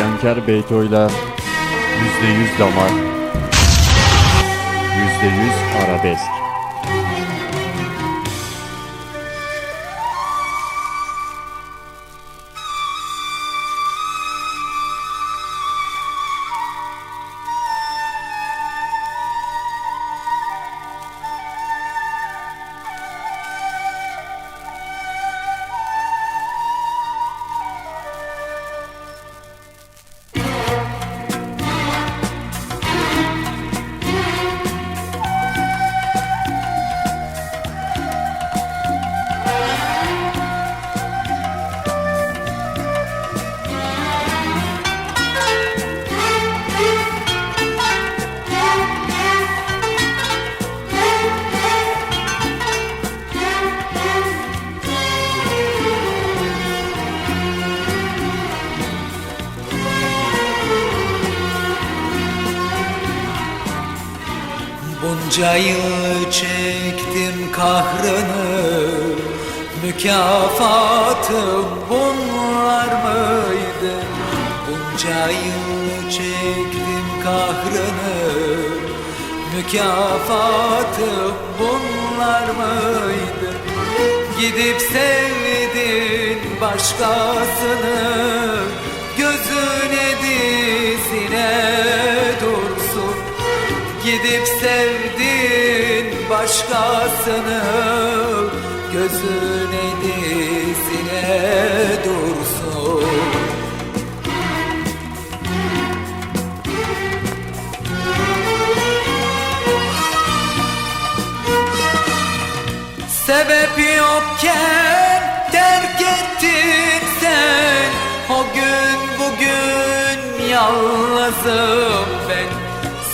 İsyankar Beyto'yla %100 damar, %100 arabesk. Bunca yıl çektim kahrını Mükafatım bunlar mıydı? Bunca yıl çektim kahrını Mükafatım bunlar mıydı? Gidip sevdin başkasını başkasını Gözüne dizine dursun. Sebep yokken terk ettin sen. O gün bugün yalnızım ben.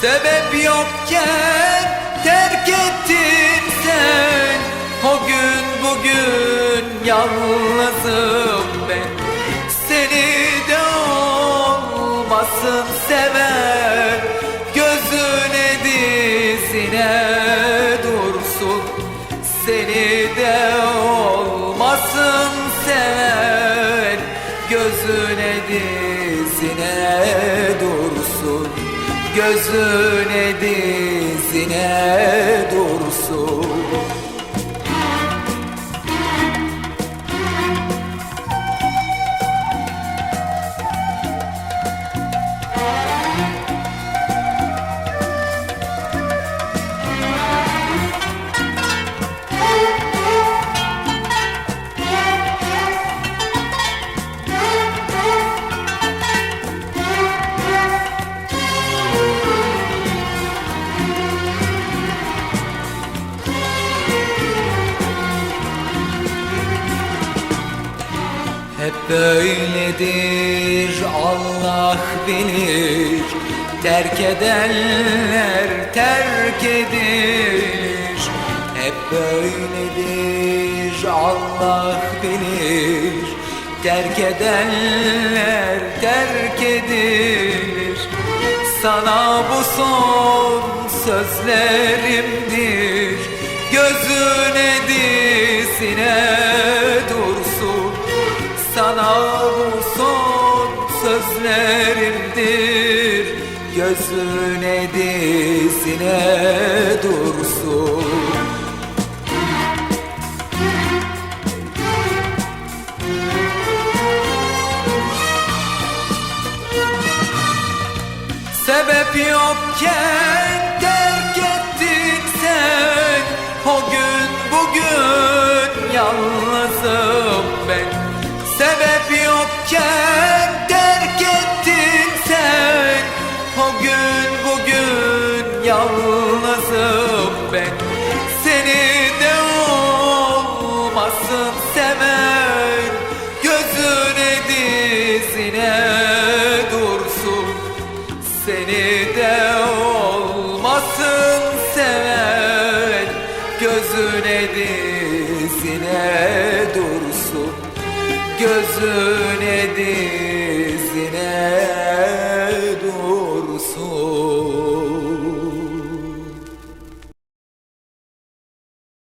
Sebep yokken terk ettin bugün yalnızım ben. Seni de olmasın seven Gözüne dizine dursun. Seni de olmasın seven Gözüne dizine dursun. Gözüne dizine dursun Hep böyledir Allah bilir. Terk edenler terk edilir. Hep böyledir Allah bilir. Terk edenler terk edilir. Sana bu son sözlerimdir. Gözüne dizine sözlerimdir Gözüne dizine dursun. Sebep yokken O gün bugün yalnızım ben. Seni de olmasın seven Gözüne dizine dursun. Seni de olmasın seven Gözüne dizine dursun. Gözüne dizine